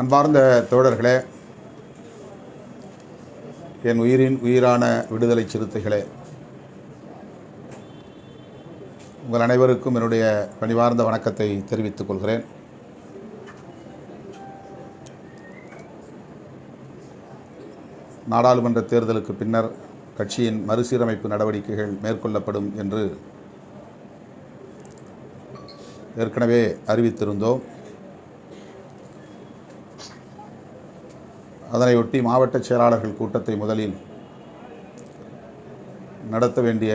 அன்பார்ந்த தோழர்களே என் உயிரின் உயிரான விடுதலை சிறுத்தைகளே உங்கள் அனைவருக்கும் என்னுடைய பணிவார்ந்த வணக்கத்தை தெரிவித்துக் கொள்கிறேன். நாடாளுமன்ற தேர்தலுக்கு பின்னர் கட்சியின் மறுசீரமைப்பு நடவடிக்கைகள் மேற்கொள்ளப்படும் என்று ஏற்கனவே அறிவித்திருந்தோம். அதனையொட்டி மாவட்ட செயலாளர்கள் கூட்டத்தை முதலில் நடத்த வேண்டிய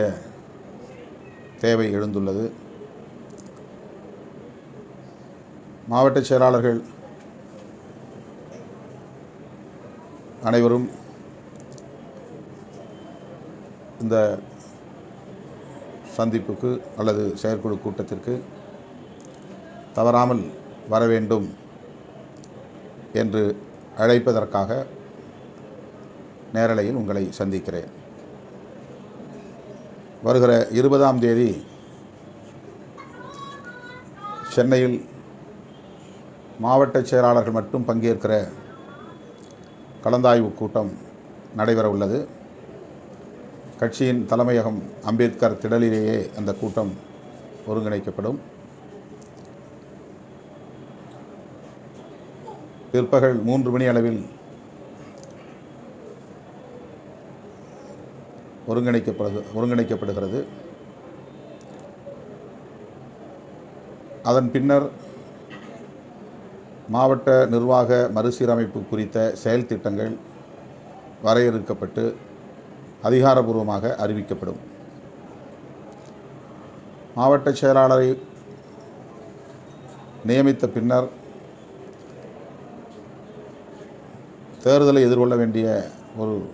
தேவை எழுந்துள்ளது. மாவட்ட செயலாளர்கள் அனைவரும் இந்த சந்திப்புக்கு அல்லது செயற்குழு கூட்டத்திற்கு தவறாமல் வர வேண்டும் என்று அழைப்பதற்காக நேரலையில் உங்களை சந்திக்கிறேன். வருகிற இருபதாம் தேதி சென்னையில் மாவட்ட செயலாளர்கள் மட்டும் பங்கேற்கிற கலந்தாய்வு கூட்டம் நடைபெற உள்ளது கட்சியின் தலைமையகம் அம்பேத்கர் திடலிலேயே அந்த கூட்டம் ஒருங்கிணைக்கப்படும். பிற்பகல் மூன்று மணி அளவில் ஒருங்கிணைக்கப்படுது ஒருங்கிணைக்கப்படுகிறது. அதன் பின்னர் மாவட்ட நிர்வாக மறுசீரமைப்பு குறித்த செயல் திட்டங்கள் வரையறுக்கப்பட்டு அதிகாரபூர்வமாக அறிவிக்கப்படும். மாவட்ட செயலாளரை நியமித்த பின்னர் தேர்தலை எதிர்கொள்ள வேண்டிய ஒரு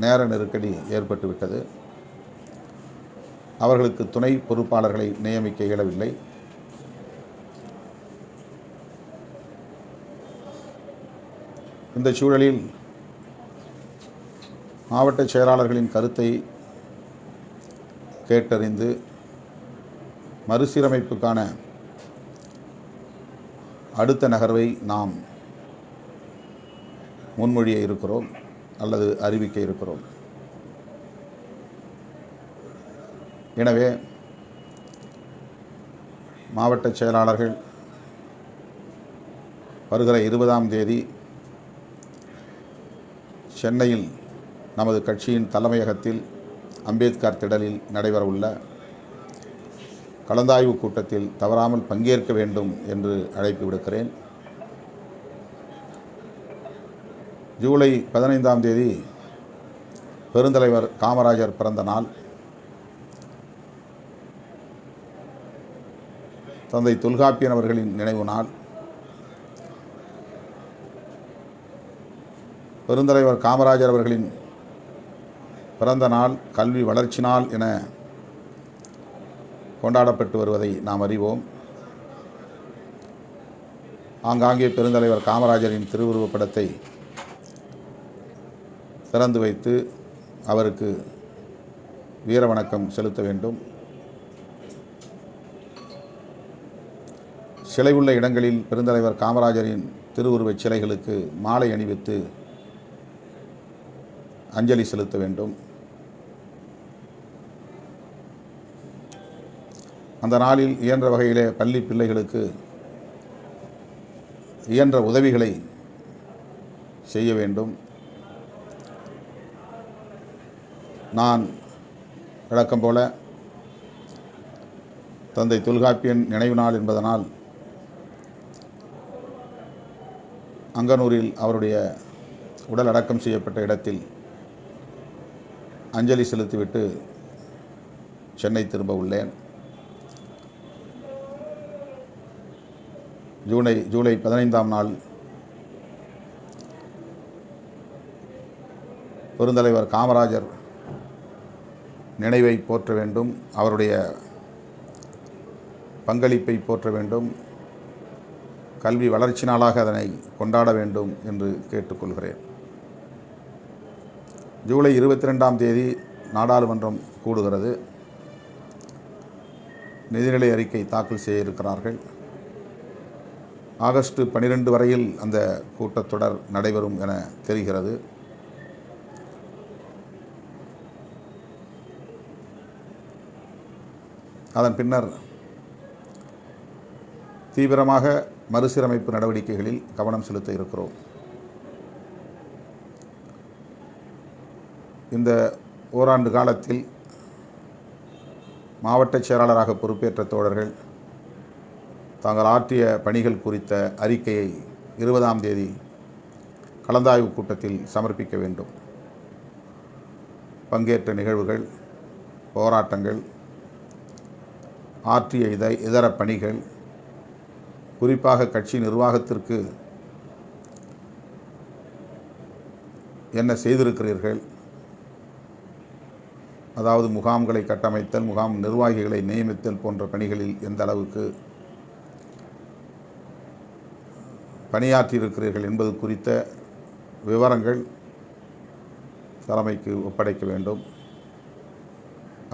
நேர நெருக்கடி ஏற்பட்டுவிட்டது. அவர்களுக்கு துணை பொறுப்பாளர்களை நியமிக்க இயலவில்லை. இந்த சூழலில் மாவட்ட செயலாளர்களின் கருத்தை கேட்டறிந்து மறுசீரமைப்புக்கான அடுத்த நகர்வை நாம் முன்மொழிய இருக்கிறோம் அல்லது அறிவிக்க இருக்கிறோம். எனவே மாவட்ட செயலாளர்கள் வருகிற இருபதாம் தேதி சென்னையில் நமது கட்சியின் தலைமையகத்தில் அம்பேத்கர் திடலில் நடைபெறவுள்ள கலந்தாய்வு கூட்டத்தில் தவறாமல் பங்கேற்க வேண்டும் என்று அழைப்பு விடுக்கிறேன். ஜூலை பதினைந்தாம் தேதி பெருந்தலைவர் காமராஜர் பிறந்த நாள். தந்தை தொல்காப்பியன் அவர்களின் நினைவு நாள். பெருந்தலைவர் காமராஜர் அவர்களின் பிறந்த நாள் கல்வி வளர்ச்சி நாள் என கொண்டாடப்பட்டு வருவதை நாம் அறிவோம். ஆங்காங்கே பெருந்தலைவர் காமராஜரின் திருவுருவப்படத்தை திறந்து வைத்து அவருக்கு வீர வணக்கம் செலுத்த வேண்டும். சிலை உள்ள இடங்களில் பெருந்தலைவர் காமராஜரின் திருவுருவச் சிலைகளுக்கு மாலை அணிவித்து அஞ்சலி செலுத்த வேண்டும். அந்த நாளில் இயன்ற வகையிலே பள்ளி பிள்ளைகளுக்கு இயன்ற உதவிகளை செய்ய வேண்டும். நான் விளக்கம் போல தந்தை தொல்காப்பியன் நினைவு நாள் என்பதனால் அங்கனூரில் அவருடைய உடல் அடக்கம் செய்யப்பட்ட இடத்தில் அஞ்சலி செலுத்திவிட்டு சென்னை திரும்ப உள்ளேன். ஜூலை ஜூலை பதினைந்தாம் நாள் பெருந்தலைவர் காமராஜர் நினைவை போற்ற வேண்டும் அவருடைய பங்களிப்பை போற்ற வேண்டும் கல்வி வளர்ச்சி நாளாக அதனை கொண்டாட வேண்டும் என்று கேட்டுக்கொள்கிறேன். ஜூலை இருபத்தி ரெண்டாம் தேதி நாடாளுமன்றம் கூடுகிறது. நிதிநிலை அறிக்கை தாக்கல் செய்ய இருக்கிறார்கள். ஆகஸ்ட் பனிரெண்டு வரையில் அந்த கூட்டத்தொடர் நடைபெறும் என தெரிகிறது. அதன் பின்னர் தீவிரமாக மறுசீரமைப்பு நடவடிக்கைகளில் கவனம் செலுத்த இருக்கிறோம். இந்த ஓராண்டு காலத்தில் மாவட்ட செயலாளராக பொறுப்பேற்ற தோழர்கள் தாங்கள் ஆற்றிய பணிகள் குறித்த அறிக்கையை இருபதாம் தேதி கலந்தாய்வு கூட்டத்தில் சமர்ப்பிக்க வேண்டும். பங்கேற்ற நிகழ்வுகள் போராட்டங்கள் ஆற்றிய இதை இதர பணிகள் குறிப்பாக கட்சி நிர்வாகத்திற்கு என்ன செய்திருக்கிறீர்கள்? அதாவது முகாம்களை கட்டமைத்தல் முகாம் நிர்வாகிகளை நியமித்தல் போன்ற பணிகளில் எந்த அளவுக்கு பணியாற்றியிருக்கிறீர்கள் என்பது குறித்த விவரங்கள் தலைமைக்கு ஒப்படைக்க வேண்டும்.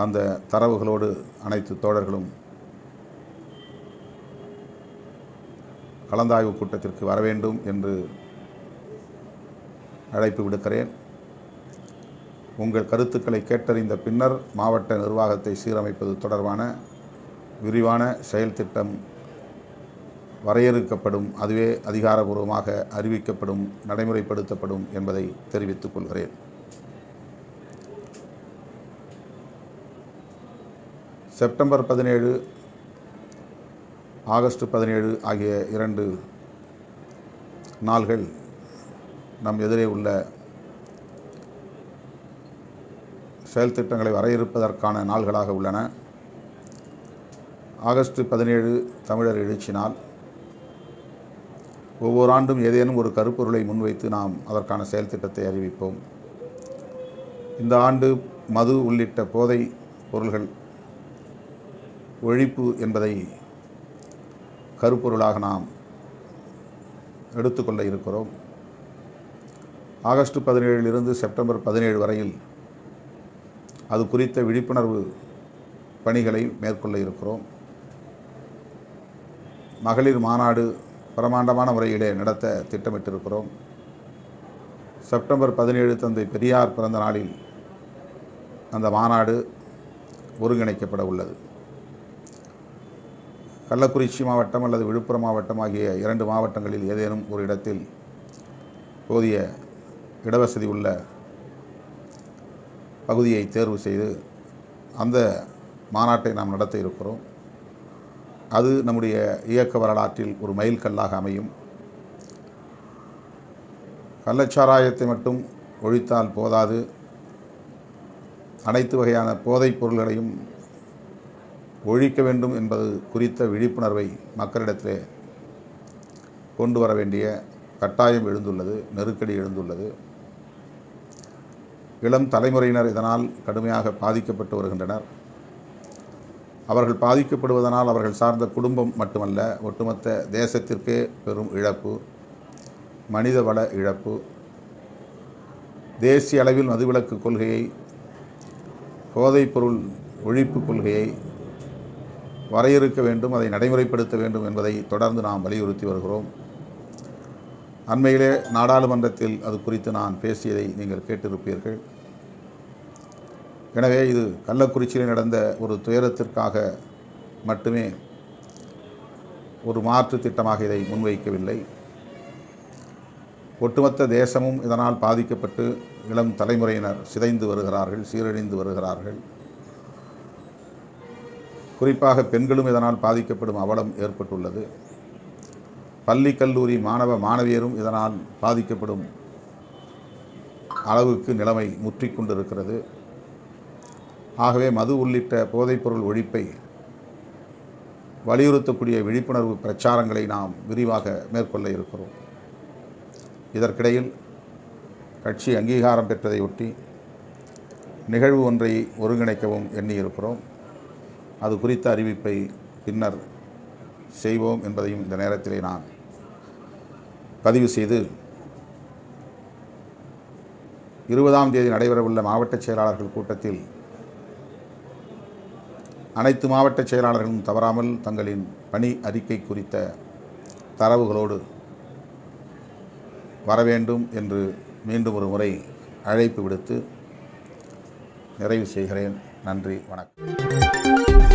அந்த தரவுகளோடு அனைத்து தோழர்களும் கலந்தாய்வு கூட்டத்திற்கு வர வேண்டும் என்று அழைப்பு விடுக்கிறேன். உங்கள் கருத்துக்களை கேட்டறிந்த பின்னர் மாவட்ட நிர்வாகத்தை சீரமைப்பது தொடர்பான விரிவான செயல் திட்டம் வரையறுக்கப்படும் அதுவே அதிகாரபூர்வமாக அறிவிக்கப்படும் நடைமுறைப்படுத்தப்படும் என்பதை தெரிவித்துக் கொள்கிறேன். செப்டம்பர் பதினேழு ஆகஸ்ட் பதினேழு ஆகிய இரண்டு நாள்கள் நம் எதிரே உள்ள செயல் திட்டங்களை வரையறுப்பதற்கான நாள்களாக உள்ளன. ஆகஸ்ட் பதினேழு தமிழர் எழுச்சி நாள். ஒவ்வொரு ஆண்டும் ஏதேனும் ஒரு கருப்பொருளை முன்வைத்து நாம் அதற்கான செயல் திட்டத்தை அறிவிப்போம். இந்த ஆண்டு மது உள்ளிட்ட போதை பொருள்கள் ஒழிப்பு என்பதை கருப்பொருளாக நாம் எடுத்துக்கொள்ள இருக்கிறோம். ஆகஸ்ட் பதினேழிலிருந்து செப்டம்பர் பதினேழு வரையில் அது குறித்த விழிப்புணர்வு பணிகளை மேற்கொள்ள இருக்கிறோம். மகளிர் மாநாடு பிரமாண்டமான முறையிலே நடத்த திட்டமிட்டிருக்கிறோம். செப்டம்பர் பதினேழு தந்தை பெரியார் பிறந்த நாளில் அந்த மாநாடு ஒருங்கிணைக்கப்பட உள்ளது. கள்ளக்குறிச்சி மாவட்டம் அல்லது விழுப்புரம் மாவட்டம் ஆகிய இரண்டு மாவட்டங்களில் ஏதேனும் ஒரு இடத்தில் போதிய இடவசதி உள்ள பகுதியை தேர்வு செய்து அந்த மாநாட்டை நாம் நடத்த இருக்கிறோம். அது நம்முடைய இயக்க வரலாற்றில் ஒரு மைல்கல்லாக அமையும். கள்ளச்சாராயத்தை மட்டும் ஒழித்தால் போதாது. அனைத்து வகையான போதைப் பொருள்களையும் ஒழிக்க வேண்டும் என்பது குறித்த விழிப்புணர்வை மக்களிடத்திலே கொண்டு வர வேண்டிய கட்டாயம் எழுந்துள்ளது நெருக்கடி எழுந்துள்ளது. இளம் தலைமுறையினர் இதனால் கடுமையாக பாதிக்கப்பட்டு வருகின்றனர். அவர்கள் பாதிக்கப்படுவதனால் அவர்கள் சார்ந்த குடும்பம் மட்டுமல்ல ஒட்டுமொத்த தேசத்திற்கே பெரும் இழப்பு மனித வள இழப்பு தேசிய அளவில் மதுவிலக்கு கொள்கையை போதைப்பொருள் ஒழிப்பு கொள்கையை வரையறுக்க வேண்டும் அதை நடைமுறைப்படுத்த வேண்டும் என்பதை தொடர்ந்து நாம் வலியுறுத்தி வருகிறோம். அண்மையிலே நாடாளுமன்றத்தில் அது குறித்து நான் பேசியதை நீங்கள் கேட்டிருப்பீர்கள். எனவே இது கள்ளக்குறிச்சியில் நடந்த ஒரு துயரத்திற்காக மட்டுமே ஒரு மாற்று திட்டமாக இதை முன்வைக்கவில்லை. ஒட்டுமொத்த தேசமும் இதனால் பாதிக்கப்பட்டு இளம் தலைமுறையினர் சிதைந்து வருகிறார்கள் சீரழிந்து வருகிறார்கள். குறிப்பாக பெண்களும் இதனால் பாதிக்கப்படும் அவலம் ஏற்பட்டுள்ளது. பள்ளி கல்லூரி மாணவ மாணவியரும் இதனால் பாதிக்கப்படும் அளவுக்கு நிலைமை முற்றிக்கொண்டிருக்கிறது ஆகவே மது உள்ளிட்ட போதைப்பொருள் ஒழிப்பை வலியுறுத்தக்கூடிய விழிப்புணர்வு பிரச்சாரங்களை நாம் விரிவாக மேற்கொள்ள இருக்கிறோம். இதற்கிடையில் கட்சி அங்கீகாரம் பெற்றதையொட்டி நிகழ்வு ஒன்றை ஒருங்கிணைக்கவும் எண்ணியிருக்கிறோம். அது குறித்த அறிவிப்பை பின்னர் செய்வோம் என்பதையும் இந்த நேரத்திலே நான் பதிவு செய்து இருபதாம் தேதி நடைபெறவுள்ள மாவட்ட செயலாளர்கள் கூட்டத்தில் அனைத்து மாவட்ட செயலாளர்களும் தவறாமல் தங்களின் பணி அறிக்கை குறித்த தரவுகளோடு வர வேண்டும் என்று மீண்டும் ஒரு முறை அழைப்பு விடுத்து நிறைவு செய்கிறேன். நன்றி வணக்கம்.